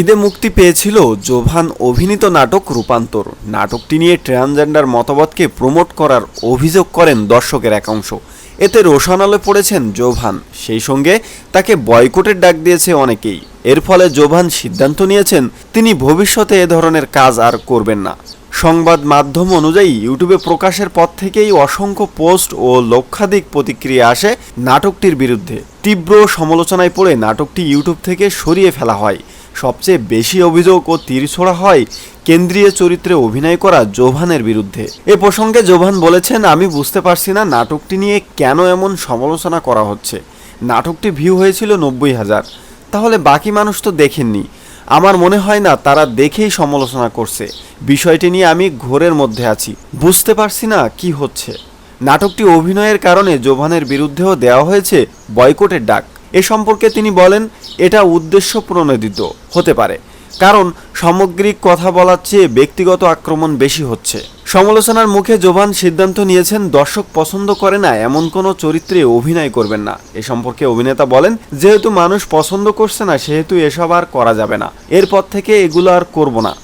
ঈদে মুক্তি পেয়েছিল জোভান অভিনীত নাটক রূপান্তর। নাটকটি নিয়ে ট্রান্সজেন্ডার মতবাদকে প্রমোট করার অভিযোগ করেন দর্শকের একাংশ। এতে রোশানলে পড়েছেন জোভান। সেই সঙ্গে তাকে বয়কটের ডাক দিয়েছে অনেকেই। এর ফলে জোভান সিদ্ধান্ত নিয়েছেন, তিনি ভবিষ্যতে এ ধরনের কাজ আর করবেন না। সংবাদ মাধ্যম অনুযায়ী ইউটিউবে প্রকাশের পর থেকেই অসংখ্য পোস্ট ও লক্ষাধিক প্রতিক্রিয়া আসে নাটকটির বিরুদ্ধে। তীব্র সমালোচনায় পড়ে নাটকটি ইউটিউব থেকে সরিয়ে ফেলা হয়। সবচেয়ে বেশি অভিযোগ ও তীর ছোড়া হয় কেন্দ্রীয় চরিত্রে অভিনয় করা জোভানের বিরুদ্ধে। এ প্রসঙ্গে জোভান বলেছেন, আমি বুঝতে পারছি না নাটকটি নিয়ে কেন এমন সমালোচনা করা হচ্ছে। নাটকটি ভিউ হয়েছিল নব্বই হাজার। তাহলে বাকি মানুষ তো দেখেননি। আমার মনে হয় না তারা দেখেই সমালোচনা করছে। বিষয়টি নিয়ে আমি ঘোরের মধ্যে আছি। বুঝতে পারছি না কি হচ্ছে। নাটকটি অভিনয়ের কারণে জোভানের বিরুদ্ধেও দেওয়া হয়েছে বয়কটের ডাক। এ সম্পর্কে তিনি বলেন, এটা উদ্দেশ্য প্রণোদিত হতে পারে, কারণ সামগ্রিক কথা বলার চেয়ে ব্যক্তিগত আক্রমণ বেশি হচ্ছে। সমালোচনার মুখে জোভান সিদ্ধান্ত নিয়েছেন, দর্শক পছন্দ করে না, এমন কোনো চরিত্রে অভিনয় করবেন না। এ সম্পর্কে অভিনেতা বলেন, যেহেতু মানুষ পছন্দ করছে না, সেহেতু এসব আর করা যাবে না। এরপর থেকে এগুলো আর করব না।